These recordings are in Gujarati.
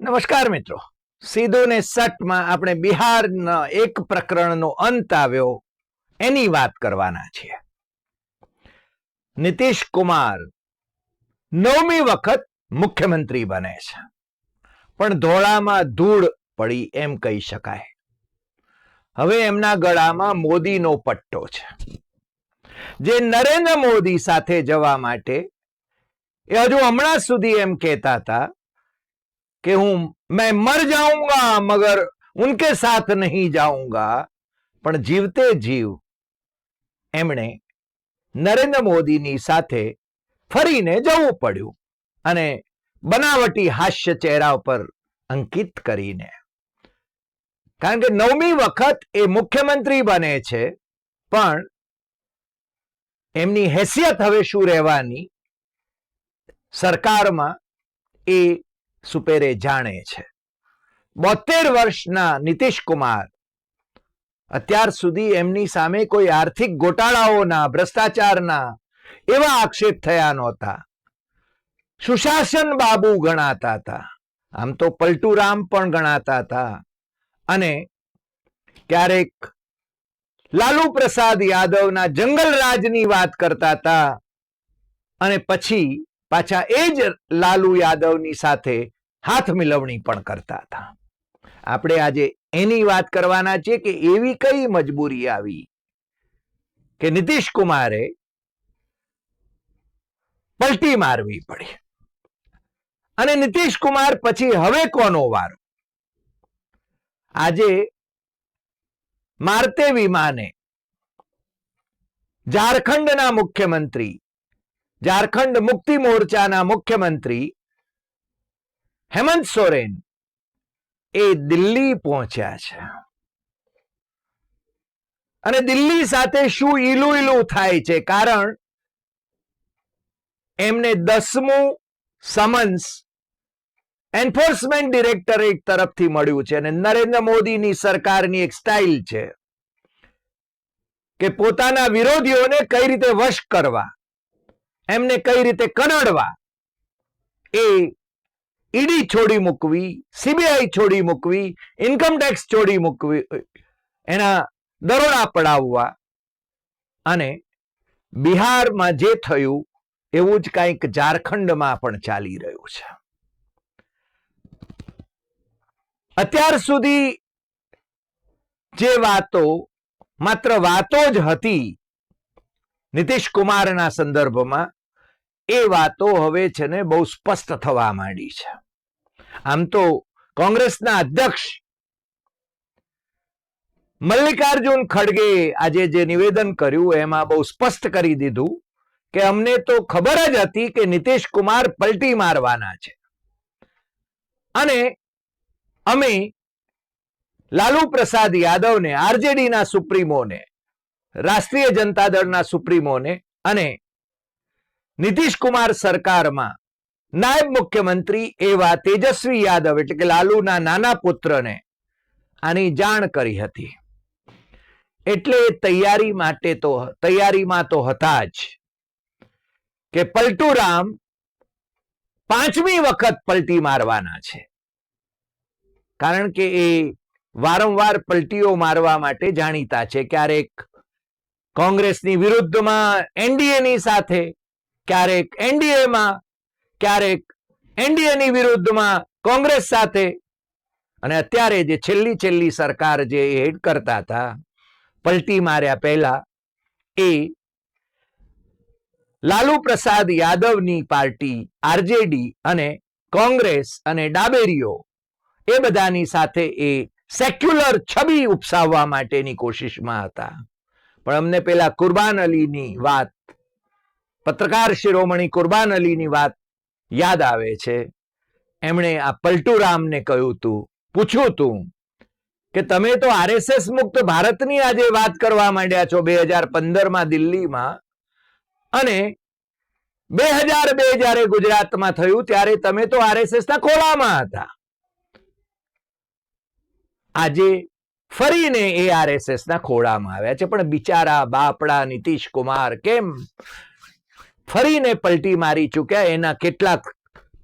નમસ્કાર મિત્રો. સીધો ને સટમાં આપણે બિહારના એક પ્રકરણનો અંત આવ્યો. એની વાત કરવાના છીએ. નીતિશ કુમાર નવમી વખત મુખ્યમંત્રી બને છે. પણ ધોળામાં ધૂળ પડી એમ કહી શકાય. હવે એમના ગળામાં મોદીનો પટ્ટો છે. જે નરેન્દ્ર મોદી સાથે જવા માટે એ હજુ હમણાં સુધી એમ કહેતા હતા कि हूं मैं मर जाऊंगा मगर उनके साथ नहीं जाऊंगा પણ જીવતે જીવ એમણે નરેન્દ્ર મોદીની સાથે ફરીને જવું પડ્યું અને બનાવટી હાસ્ય ચહેરા ઉપર અંકિત કરીને કારણ કે નવમી વખત એ મુખ્યમંત્રી બને છે પણ એમની હેસિયત હવે શું રહેવાની સરકારમાં એ સુપેરે જાણે છે. બોતેર વર્ષના નીતિશ કુમાર અત્યાર સુધી એમની સામે કોઈ આર્થિક ગોટાળાઓના, ભ્રષ્ટાચારના એવા આક્ષેપ થયા નહોતા. સુશાસન બાબુ ગણાતા હતા. આમ તો પલટુરામ પણ ગણાતા હતા. અને ક્યારેક લાલુ પ્રસાદ યાદવના જંગલ રાજની વાત કરતા હતા અને પછી પાછા એ જ લાલુ યાદવની સાથે હાથ મિલવણી પણ કરતા હતા. આપણે આજે એની વાત કરવાના છીએ કે એવી કઈ મજબૂરી આવી કે નીતિશ કુમારે પલટી મારવી પડી. અને નીતિશ કુમાર પછી હવે કોનો વારો? આજે મારતે વિમાને ઝારખંડના મુખ્યમંત્રી ઝારખંડ મુક્તિ મોરચાના મુખ્યમંત્રી હેમંત સોરેન એ દિલ્હી પહોંચ્યા છે. અને દિલ્હી સાથે શું ઈલું ઈલું થાય છે? કારણ એમને દસમું સમન્સ એન્ફોર્સમેન્ટ ડિરેક્ટરેટ તરફથી મળ્યું છે અને નરેન્દ્ર મોદીની સરકારની એક સ્ટાઇલ છે કે પોતાના વિરોધીઓને કઈ રીતે વશ કરવા એમને કઈ રીતે કનડવા? એ ઈડી છોડી મૂકવી, સીબીઆઈ છોડી મૂકવી ઇન્કમટેક્સ છોડી મૂકવી, એના દરોડા પડાવવા અને બિહારમાં જે થયું, એવું જ કંઈક ઝારખંડમાં પણ ચાલી રહ્યું છે. અત્યાર સુધી જે વાતો, માત્ર વાતો જ હતી નીતિશ કુમારના સંદર્ભમાં એ વાતો હવે છે ને બહુ સ્પષ્ટ થવા માંડી છે. આમ તો કોંગ્રેસના અધ્યક્ષ મલ્લિકાર્જુન ખડગે આજે જે નિવેદન કર્યું એમાં બહુ સ્પષ્ટ કરી દીધું કે અમને તો ખબર જ હતી કે નીતિશ કુમાર પલટી મારવાના છે. અને અમે લાલુ પ્રસાદ યાદવને, આરજેડીના સુપ્રીમોને, રાષ્ટ્રીય જનતા દળના સુપ્રીમોને અને નીતિશ કુમાર સરકારમાં. નાયબ મુખ્યમંત્રી એવા તેજસ્વી યાદવ એટલે કે લાલુના નાના પુત્રને આની જાણ કરી હતી. એટલે તૈયારી માટે તો, તૈયારીમાં તો હતા જ કે પલટુરામ પાંચમી વખત પલટી મારવાના છે. કારણ કે એ વારંવાર પલટીઓ મારવા માટે જાણીતા છે. ક્યારેક કોંગ્રેસની વિરુદ્ધમાં એનડીએની સાથે ક્યારેક એનડીએમાં, ક્યારેક એનડીએની વિરુદ્ધમાં કોંગ્રેસ સાથે. અને અત્યારે જે છેલ્લી છેલ્લી સરકાર જે હેડ કરતા હતા, પલટી માર્યા પહેલા, એ લાલુ પ્રસાદ યાદવની પાર્ટી, આરજેડી અને કોંગ્રેસ અને ડાબેરીઓ, એ બધાની સાથે એ સેક્યુલર છબી ઉપસાવવા માટેની કોશિશમાં હતા. પણ અમને પેલા કુરબાન અલીની વાત પત્રકાર શિરોમણી કુરબાન અલીની વાત યાદ આવે છે. એમણે આ પલટુરામને કહ્યું હતું પૂછ્યું હતું કે તમે તો આરએસએસ મુક્ત ભારતની આજે વાત કરવા માંડ્યા છો બે હજાર પંદરમાં દિલ્હીમાં અને બે હજાર બે જયારે ગુજરાતમાં થયું ત્યારે તમે તો આરએસએસ ના ખોળામાં હતા. આજે ફરીને એ આરએસએસ ના ખોળામાં આવ્યા છે. પણ બિચારા બાપડા નીતિશ કુમાર કેમ ફરીને પલટી મારી ચૂક્યા. એના કેટલાક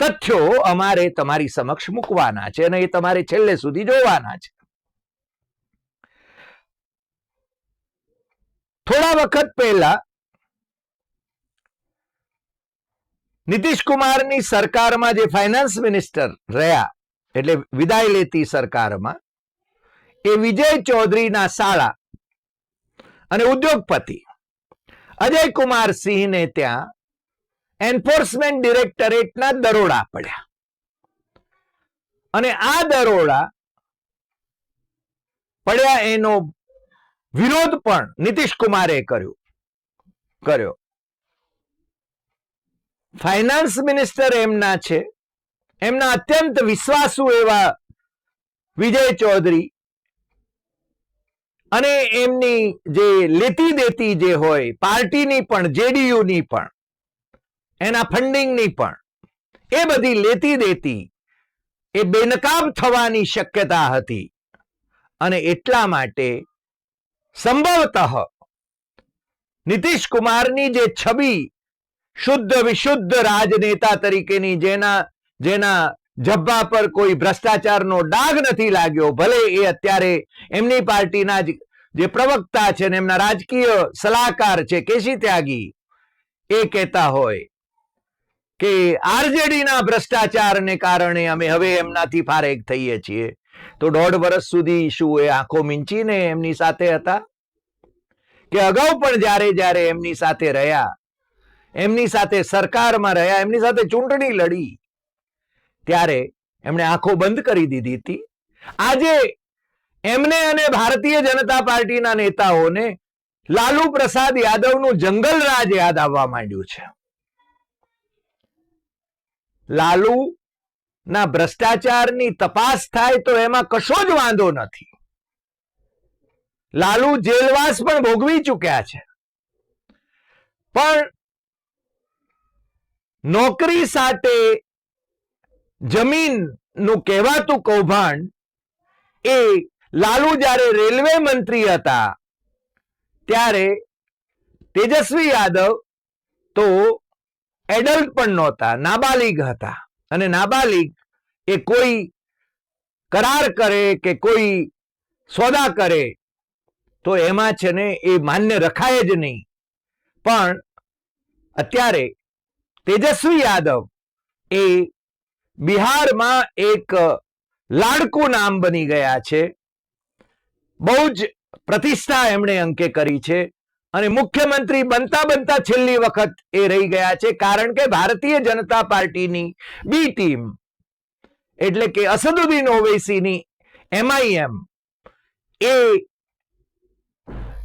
તથ્યો અમારે તમારી સમક્ષ મૂકવાના છે અને એ તમારે છેલ્લે સુધી જોવાના છે. થોડા વખત પહેલા નીતિશ સરકારમાં જે ફાઇનાન્સ મિનિસ્ટર રહ્યા, એટલે વિદાય લેતી સરકારમાં, એ વિજય ચૌધરીના શાળા અને ઉદ્યોગપતિ અજય કુમાર સિંહને ત્યાં એન્ફોર્સમેન્ટ ડિરેક્ટરેટના દરોડા પડ્યા. અને આ દરોડા પડ્યા એનો વિરોધ પણ નીતિશ કુમારે કર્યો. કર્યો. ફાઇનાન્સ મિનિસ્ટર એમના છે. એમના અત્યંત વિશ્વાસુ એવા વિજય ચૌધરી અને એમની જે લેતી દેતી જે હોય, પાર્ટીની પણ, જેડીયુની પણ એના ફંડિંગની પણ. એ બધી લેતી દેતી, એ બેનકાબ થવાની શક્યતા હતી. અને એટલા માટે સંભવતઃ નીતિશ કુમારની જે છબી શુદ્ધ વિશુદ્ધ રાજનેતા તરીકેની જેના જેના જબ્બા પર કોઈ ભ્રષ્ટાચારનો ડાઘ નથી લાગ્યો, ભલે એ અત્યારે એમની પાર્ટીના જ જે પ્રવક્તા છે ને એમના રાજકીય સલાહકાર છે કેસી ત્યાગી, એ કહેતા હોય કે આરજેડીના ભ્રષ્ટાચારને કારણે અમે હવે એમનાથી ફારેક થઈએ છીએ. તો દોઢ વર્ષ સુધી શું એ આંખો મીંચીને એમની સાથે હતા? કે અગાઉ પણ જ્યારે જ્યારે એમની સાથે રહ્યા, એમની સાથે સરકારમાં રહ્યા, એમની સાથે ચૂંટણી લડી, ત્યારે એમણે આંખો બંધ કરી દીધી હતી. આજે એમને અને ભારતીય જનતા પાર્ટીના નેતાઓને લાલુ પ્રસાદ યાદવનું જંગલ રાજ યાદ આવવા માંડ્યું છે. લાલુ, ના ભ્રષ્ટાચારની તપાસ થાય તો એમાં કશો જ વાંધો નથી. લાલુ જેલવાસ પણ ભોગવી ચૂક્યા છે. પણ નોકરી સાથે જમીનનું કહેવાતું કૌભાંડ એ લાલુ જ્યારે રેલવે મંત્રી હતા, ત્યારે તેજસ્વી યાદવ તો એડલ્ટ પણ નહોતા, નાબાલિગ હતા. અને નાબાલિગ એ કોઈ કરાર કરે કે કોઈ સોદા કરે, તો એમાં છે ને એ માન્ય રખાય જ નહીં. પણ અત્યારે તેજસ્વી યાદવ એ બિહારમાં એક લાડકું નામ બની ગયા છે. બહુ જ પ્રતિષ્ઠા એમણે અંકે કરી છે. અને મુખ્યમંત્રી બનતા બનતા છેલ્લી વખત એ રહી ગયા છે કારણ કે ભારતીય જનતા પાર્ટીની બી ટીમ એટલે કે અસદુદ્દીન ઓવૈસીની એમઆઈએમ એ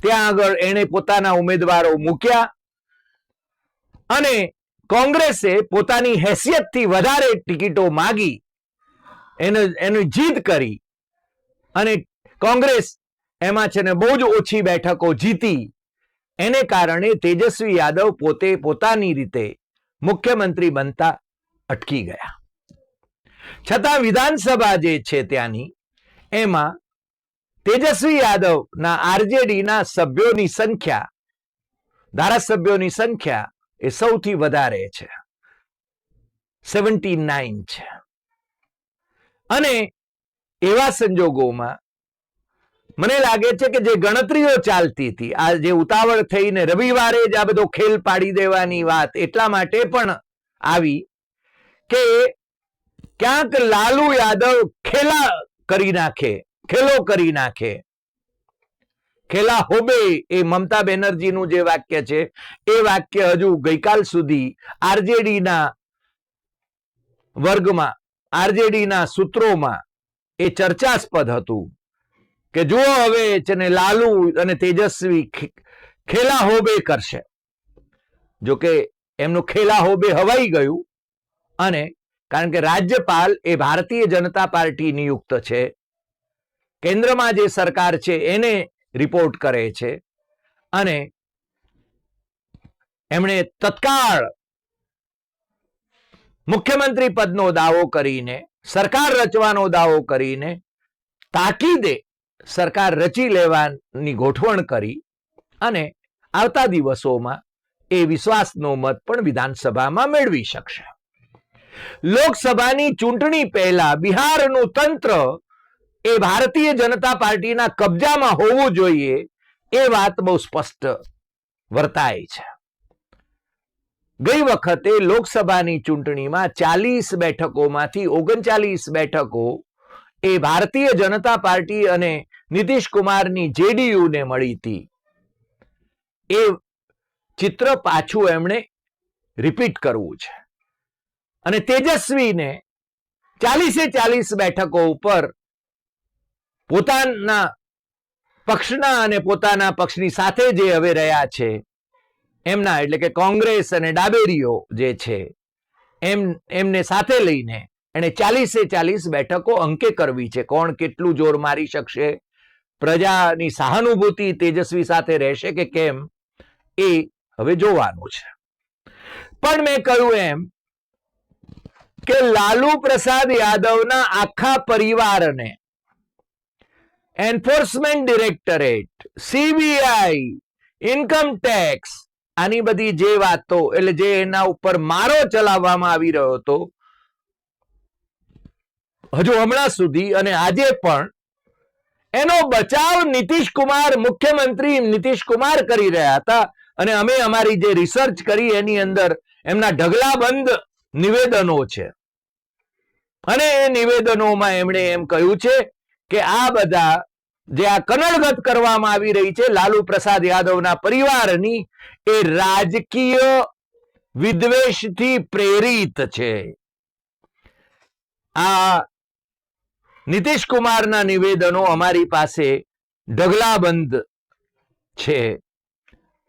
ત્યાં આગળ એણે પોતાના ઉમેદવારો મૂક્યા અને કોંગ્રેસે પોતાની હેસિયતથી વધારે ટિકિટો માગી એને એની જીત કરી અને કોંગ્રેસ એમાં છે ને બહુ જ ઓછી બેઠકો જીતી એને કારણે તેજસ્વી યાદવ પોતે પોતાની રીતે મુખ્યમંત્રી બનતા અટકી ગયા. છતાં વિધાનસભા જે છે ત્યાંની, એમાં તેજસ્વી યાદવના આરજેડીના સભ્યોની સંખ્યા, ધારાસભ્યોની સંખ્યા એ સૌથી વધારે છે. સેવન્ટી નાઇન છે. અને એવા સંજોગોમાં મને લાગે છે કે જે ગણતરીઓ ચાલતી હતી, આ જે ઉતાવળ થઈને રવિવારે જ આ બધો ખેલ પાડી દેવાની વાત, એટલા માટે પણ આવી કે ક્યાંક લાલુ યાદવ ખેલા કરી નાખે, ખેલો કરી નાખે. ખેલા હોબે એ મમતા બેનર્જીનું જે વાક્ય છે, એ વાક્ય હજુ ગઈકાલ સુધી આરજેડીના વર્ગમાં, આરજેડીના સૂત્રોમાં એ ચર્ચાસ્પદ હતું. કે જુઓ હવે છે લાલુ અને તેજસ્વી ખેલા હોબે કરશે. જોકે એમનું ખેલા હોબે હવાઈ ગયું અને કારણ કે રાજ્યપાલ એ ભારતીય જનતા પાર્ટી નિયુક્ત છે. કેન્દ્રમાં જે સરકાર છે એને રિપોર્ટ કરે છે અને એમણે તત્કાળ મુખ્યમંત્રી પદનો દાવો કરીને, સરકાર રચવાનો દાવો કરીને તાકીદે સરકાર રચી લેવાની ગોઠવણ કરી અને આવતા દિવસોમાં એ વિશ્વાસનો મત પણ વિધાનસભામાં મેળવી શકશે. લોકસભાની ચૂંટણી પહેલા બિહારનું તંત્ર એ ભારતીય જનતા પાર્ટીના કબજામાં હોવું જોઈએ એ વાત બહુ સ્પષ્ટ વર્તાય છે. ગઈ વખતે લોકસભાની ચૂંટણીમાં ચાલીસ બેઠકોમાંથી ઓગણચાલીસ બેઠકો એ ભારતીય જનતા પાર્ટી અને નીતિશ કુમારની જેડીયુને મળી હતી. એ ચિત્ર પાછું એમણે રિપીટ કરવું છે. અને તેજસ્વીને ચાલીસે ચાલીસ બેઠકો ઉપર પોતાના પક્ષના અને પોતાના પક્ષની સાથે જે હવે રહ્યા છે, એમના એટલે કે કોંગ્રેસ અને ડાબેરીઓ જે છે, એમ, એમને સાથે લઈને એણે ચાલીસે ચાલીસ બેઠકો અંકે કરવી છે. કોણ કેટલું જોર મારી શકશે? પ્રજાની સહાનુભૂતિ તેજસ્વી સાથે રહેશે કે કેમ એ હવે જોવાનું છે. પણ મેં કહ્યું એમ કે લાલુ પ્રસાદ યાદવના આખા પરિવારને Enforcement Directorate, CBI, income tax આની બધી જે વાતો એટલે જે એના ઉપર મારો ચલાવવામાં આવી રહ્યો હતો હજુ હમણાં સુધી અને આજે પણ એનો બચાવ નીતિશ કુમાર, મુખ્યમંત્રી નીતિશ કુમાર કરી રહ્યા હતા. અને અમે અમારી જે રિસર્ચ કરી એની અંદર એમના ઢગલાબંધ નિવેદનો છે. અને એ નિવેદનોમાં એમણે એમ કહ્યું છે કે આ બધા જે આ કનડગત કરવામાં આવી રહી છે, લાલુ પ્રસાદ યાદવના પરિવારની, એ રાજકીય વિદ્વેષથી પ્રેરિત છે. આ નીતિશ કુમારના નિવેદનો અમારી પાસે ઢગલાબંધ છે.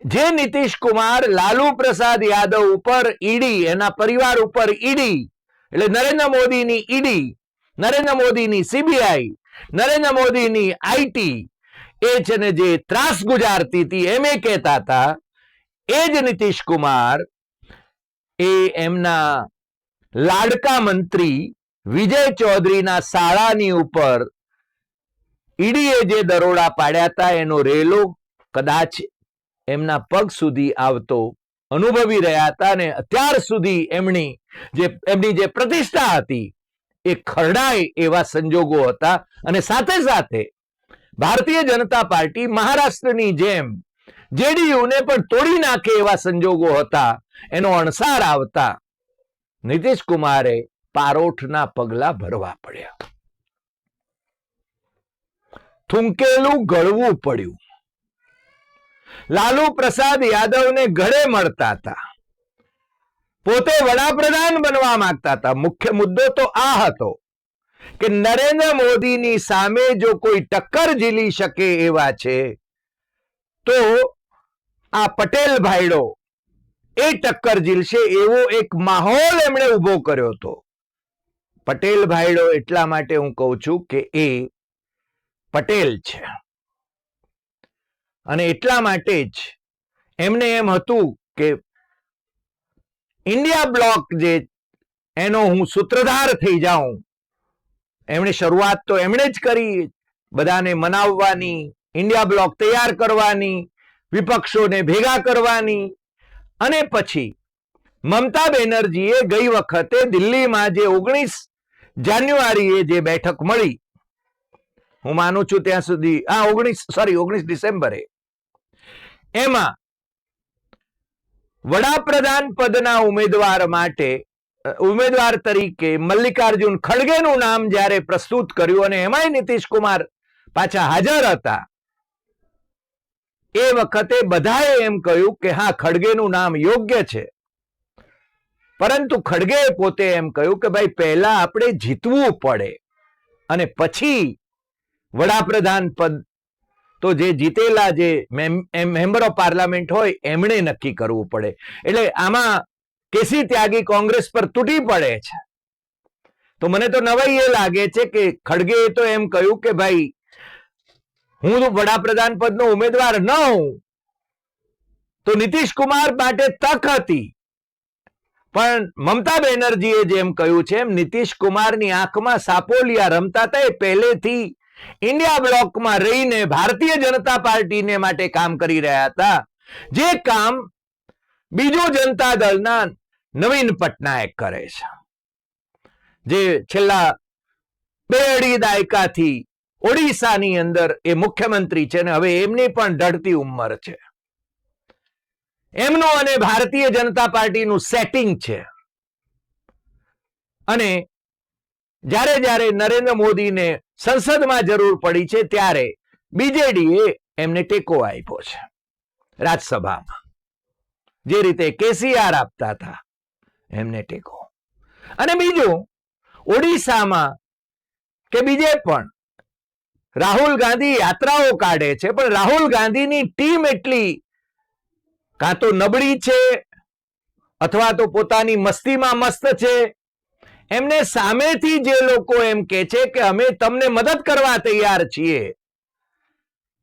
જે નીતિશ કુમાર લાલુ પ્રસાદ યાદવ ઉપર ઈડી, એના પરિવાર ઉપર ઈડી, એટલે નરેન્દ્ર મોદીની ઈડી, નરેન્દ્ર મોદીની સીબીઆઈ, નરેન્દ્ર મોદીની આઈટી એ છે ને જે ત્રાસ ગુજારતી હતી, એમ એ કહેતા હતા. એ જ નીતિશ કુમાર એ એમના લાડકા મંત્રી વિજય ચૌધરીના શાળાની ઉપર ઈડીએ જે દરોડા પાડ્યા હતા, એનો રેલો કદાચ એમના પગ સુધી આવતો અનુભવી રહ્યા હતા અને અત્યાર સુધી એમની જે એમની જે પ્રતિષ્ઠા હતી, એ ખરડાય એવા સંજોગો હતા અને સાથે સાથે ભારતીય જનતા પાર્ટી મહારાષ્ટ્રની જેમ જેડીયુને પણ તોડી નાખે એવા સંજોગો હતા, એનો અણસાર આવતા નીતિશ કુમારે પારોઠના પગલા ભરવા પડ્યા. થૂંકેલું ગળવું પડ્યું. લાલુ પ્રસાદ યાદવને ઘરે મળતા હતા. પોતે વડાપ્રધાન બનવા માંગતા હતા. મુખ્ય મુદ્દો તો આ હતો કે નરેન્દ્ર મોદીની સામે જો કોઈ ટક્કર ઝીલી શકે એવા છે, તો આ પટેલ ભાઈડો એ ટક્કર ઝીલશે એવો એક માહોલ એમણે ઊભો કર્યો હતો. પટેલ ભાઈડો એટલા માટે હું કહું છું કે એ પટેલ છે. અને એટલા માટે જ એમને એમ હતું કે ઇન્ડિયા બ્લોક જે એનો હું સૂત્રધાર થઈ જાઉં, એમણે શરૂઆત તો એમણે જ કરી, બધાને મનાવવાની, ઇન્ડિયા બ્લોક તૈયાર કરવાની, વિપક્ષોને ભેગા કરવાની. અને પછી મમતા બેનર્જીએ ગઈ વખતે દિલ્હીમાં જે ઓગણીસ જાન્યુઆરીએ જે બેઠક મળી, હું માનું છું ત્યાં સુધી, આ ઓગણીસ સોરી ઓગણીસ ડિસેમ્બરે. એમાં વડાપ્રધાન પદના ઉમેદવાર માટે ઉમેદવાર તરીકે મલ્લિકાર્જુન ખડગેનું નામ જ્યારે પ્રસ્તુત કર્યું અને એમાંય નીતિશ કુમાર પાછા હાજર હતા, એ વખતે બધાએ એમ કહ્યું કે હા, ખડગેનું નામ યોગ્ય છે. પરંતુ ખડગે પોતે એમ કહ્યું કે ભાઈ, પહેલા આપણે જીતવું પડે અને પછી વડાપ્રધાન પદ તો જે જીતેલા જે મેમ્બર ઓફ પાર્લામેન્ટ હોય, એમણે નક્કી કરવું પડે. એટલે આમાં કેસી ત્યાગી કોંગ્રેસ પર તૂટી પડે છે. તો મને તો નવાઈ એ લાગે છે કે ખડગે તો એમ કહ્યું કે ભાઈ, હું વડાપ્રધાન પદનો ઉમેદવાર ન હોઉં, તો નીતિશ કુમાર માટે તક હતી. પણ મમતા બેનર્જીએ જેમ કહ્યું છે એમ નીતિશ કુમારની આંખમાં સાપોલિયા રમતા હતા એ પહેલેથી ઇન્ડિયા બ્લોકમાં રહીને ભારતીય જનતા પાર્ટીને માટે કામ કરી રહ્યા હતા. જે કામ બીજો જનતા દળના નવીન પટનાયક કરે છે. જે છેલ્લા બે અઢી દાયકાથી ઓડિશાની અંદર એ મુખ્યમંત્રી છે ને હવે એમની પણ ઢળતી ઉંમર છે. એમનું અને ભારતીય જનતા પાર્ટીનું સેટિંગ છે. અને જ્યારે જ્યારે નરેન્દ્ર મોદીને સંસદમાં જરૂર પડી છે, ત્યારે બીજેડીએ એમને ટેકો આપ્યો છે રાજ્યસભામાં જે રીતે કેસીઆર આપતા હતા, એમને ટેકો. અને બીજું, ઓડિશામાં કે બીજે પણ, રાહુલ ગાંધી યાત્રાઓ કાઢે છે, પણ રાહુલ ગાંધીની ટીમ એટલી કાં તો નબળી છે, અથવા તો પોતાની મસ્તીમાં મસ્ત છે? એમને સામેથી જે લોકો એમ કે છે કે અમે તમને મદદ કરવા તૈયાર છીએ,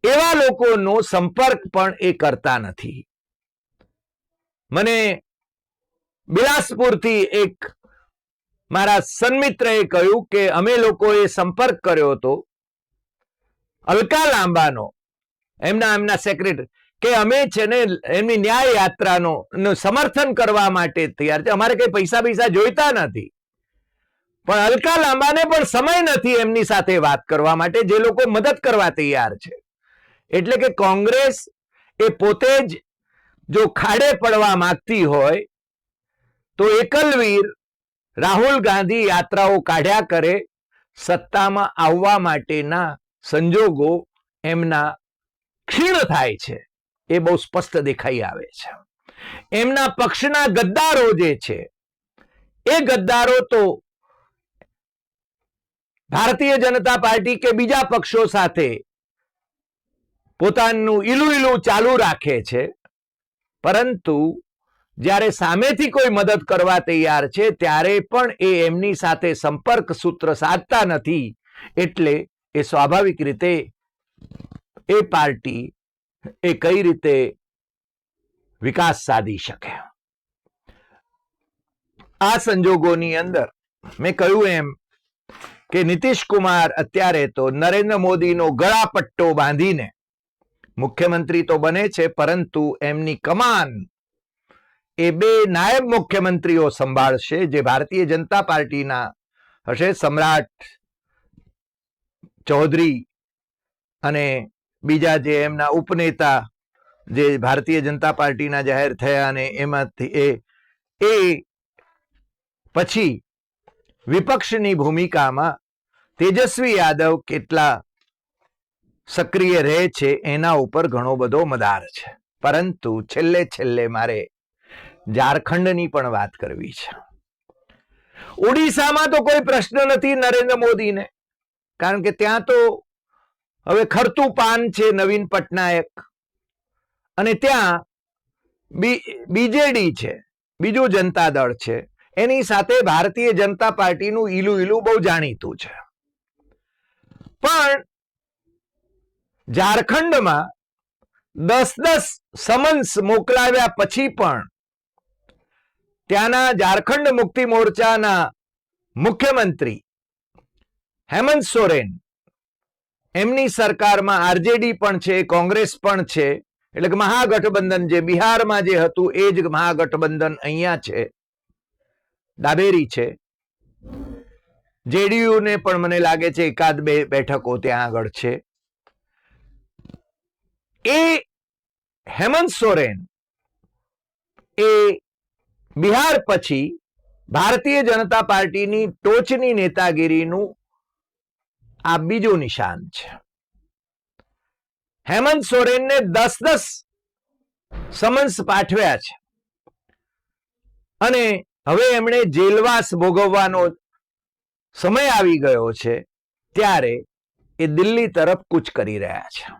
એવા લોકોનો સંપર્ક પણ એ કરતા નથી. મને બિલાસપુરથી એક મારા સન્મિત્રએ કહ્યું કે અમે લોકોએ સંપર્ક કર્યો હતો, અલકા લાંબાનો, એમના એમના સેક્રેટરી કે અમે છે ને એમની ન્યાય યાત્રાનો સમર્થન કરવા માટે તૈયાર છે. અમારે કઈ પૈસા પૈસા જોઈતા નથી. પણ અલકા લાંબાને પણ સમય નથી એમની સાથે વાત કરવા માટે. જે લોકો મદદ કરવા તૈયાર છે. એટલે કે કોંગ્રેસ એ પોતે જ જો ખાડે પડવા માંગતી હોય, તો એકલવીર રાહુલ ગાંધી યાત્રાઓ કાઢ્યા કરે સત્તામાં આવવા માટેના સંજોગો એમના ક્ષીણ થાય છે. એ બહુ સ્પષ્ટ દેખાઈ આવે છે. એમના પક્ષના ગદ્દારો જે છે, એ ગદ્દારો તો ભારતીય જનતા પાર્ટી કે બીજા પક્ષો સાથે પોતાનું ઈલું ઈલું ચાલુ રાખે છે, પરંતુ જ્યારે સામેથી કોઈ મદદ કરવા તૈયાર છે, ત્યારે પણ એ એમની સાથે સંપર્ક સૂત્ર સાધતા નથી, એટલે એ સ્વાભાવિક રીતે એ પાર્ટી એ કઈ રીતે વિકાસ સાધી શકે? આ સંજોગોની અંદર મેં કહ્યું એમ કે નીતિશ કુમાર અત્યારે તો નરેન્દ્ર મોદીનો ગળાપટ્ટો બાંધીને મુખ્યમંત્રી તો બને છે, પરંતુ એમની કમાન એ બે નાયબ મુખ્યમંત્રીઓ સંભાળશે જે ભારતીય જનતા પાર્ટીના હશે, સમ્રાટ ચૌધરી અને બીજા જે એમના ઉપનેતા જે ભારતીય જનતા પાર્ટીના જાહેર થયા અને એમાંથી એ એ પછી વિપક્ષની ભૂમિકામાં તેજસ્વી યાદવ કેટલા સક્રિય રહે છે એના ઉપર ઘણો બધો મદાર છે. પરંતુ છેલ્લે છેલ્લે મારે ઝારખંડની પણ વાત કરવી છે. ઓડિશામાં તો કોઈ પ્રશ્ન નથી નરેન્દ્ર મોદીને. કારણ કે ત્યાં તો હવે ખરતું પાન છે નવીન પટનાયક. અને ત્યાં બીજેડી છે, બીજું જનતા દળ છે. એની સાથે ભારતીય જનતા પાર્ટીનું ઈલું ઈલું બહુ જાણીતું છે. પણ ઝારખંડમાં દસ દસ સમન્સ મોકલાવ્યા પછી પણ ત્યાંના ઝારખંડ મુક્તિ મોરચાના મુખ્યમંત્રી હેમંત સોરેન એમની સરકારમાં આરજેડી પણ છે, કોંગ્રેસ પણ છે, એટલે કે મહાગઠબંધન જે બિહારમાં જે હતું, એ જ મહાગઠબંધન અહીંયા છે, ડાબેરી છે. જેડીયુ ને પણ મને લાગે છે એકાદ બે બેઠકો ત્યાં આગળ છે. એ હેમંત સોરેન એ બિહાર પછી ભારતીય જનતા પાર્ટીની ટોચની નેતાગીરીનું આ બીજું નિશાન છે. હેમંત સોરેનને દસ દસ સમન્સ પાઠવ્યા છે. અને હવે એમણે જેલવાસ ભોગવવાનો સમય આવી ગયો છે ત્યારે એ દિલ્હી તરફ કૂચ કરી રહ્યા છે.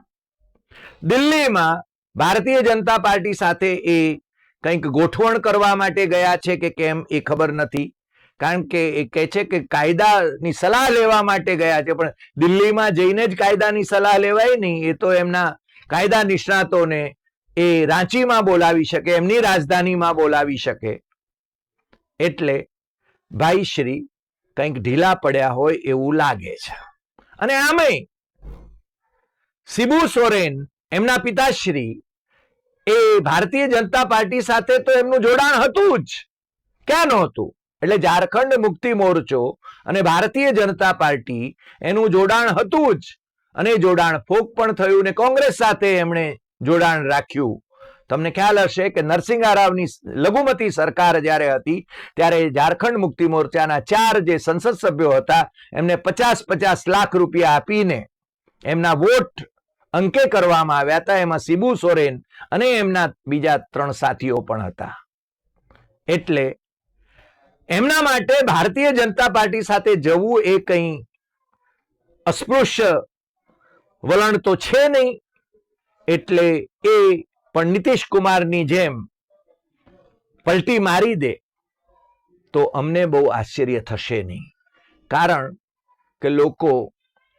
દિલ્હીમાં ભારતીય જનતા પાર્ટી સાથે એ કંઈક ગોઠવણ કરવા માટે ગયા છે કે કેમ એ ખબર નથી. કારણ કે એ કહે છે કે કાયદાની સલાહ લેવા માટે ગયા છે, પણ દિલ્હીમાં જઈને જ કાયદાની સલાહ લેવાય નહીં એ તો એમના કાયદા નિષ્ણાતોને એ રાંચીમાં બોલાવી શકે, એમની રાજધાનીમાં બોલાવી શકે. એટલે ભાઈ શ્રી કંઈક ઢીલા પડ્યા હોય એવું લાગે છે. અને આમે સિબુ સોરેન, એમના પિતાશ્રી એ ભારતીય જનતા પાર્ટી સાથે તો એમનું જોડાણ હતું જ. ક્યાં નહોતું? એટલે ઝારખંડ મુક્તિ મોરચો અને ભારતીય જનતા પાર્ટી એનું જોડાણ હતું જ. અને જોડાણ ફોક પણ થયું ને કોંગ્રેસ સાથે એમણે જોડાણ રાખ્યું. તમને ખ્યાલ હશે કે નરસિંહ રાવની લઘુમતી સરકાર જ્યારે હતી, ત્યારે ઝારખંડ મુક્તિ મોરચાના ચાર જે સંસદ સભ્યો હતા, એમને પચાસ પચાસ લાખ રૂપિયા આપીને એમના વોટ અંકે કરવામાં આવ્યા હતા. એમાં સિબુ સોરેન અને એમના બીજા ત્રણ સાથીઓ પણ હતા. એટલે એમના માટે ભારતીય જનતા પાર્ટી સાથે જવું એ કંઈ અસ્પૃશ્ય વલણ તો છે નહીં, એટલે એ પણ નીતિશ કુમારની જેમ પલટી મારી દે તો અમને બહુ આશ્ચર્ય થશે નહીં, કારણ કે લોકો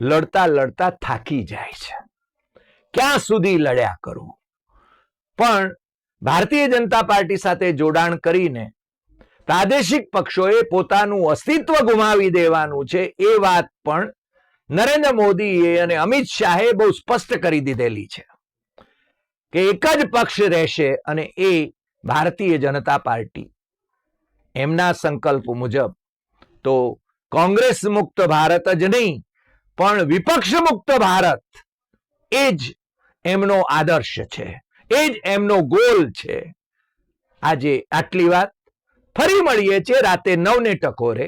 લડતા લડતા થાકી જાય છે. ક્યાં સુધી લડ્યા કરવું પણ ભારતીય જનતા પાર્ટી સાથે જોડાણ કરીને પ્રાદેશિક પક્ષોએ પોતાનું અસ્તિત્વ ગુમાવી દેવાનું છે એ વાત પણ નરેન્દ્ર મોદીએ અને અમિત શાહે બહુ સ્પષ્ટ કરી દીધેલી છે કે એક જ પક્ષ રહેશે અને એ ભારતીય જનતા પાર્ટી. એમના સંકલ્પ મુજબ તો કોંગ્રેસ મુક્ત ભારત જ નહીં, પણ વિપક્ષ મુક્ત ભારત એ જ એમનો આદર્શ છે, એ જ એમનો ગોલ છે. આજે આટલી વાત. ફરી મળીએ છીએ રાતે નવને ટકોરે.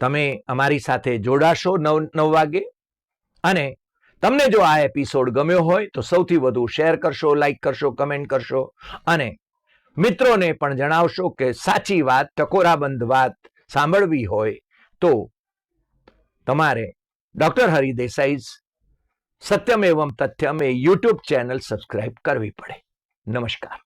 તમે અમારી સાથે જોડાશો નવ નવ વાગે. અને તમને જો આ એપિસોડ ગમ્યો હોય તો સૌથી વધુ શેર કરશો લાઈક કરશો કમેન્ટ કરશો. અને મિત્રોને પણ જણાવશો કે સાચી વાત, ટકોરાબંધ વાત સાંભળવી હોય તો તમારે ડોક્ટર હરિદેસાઈ સત્યમ એવમ તથ્યમ એ યુટ્યુબ ચેનલ સબસ્ક્રાઇબ કરવી પડે. નમસ્કાર.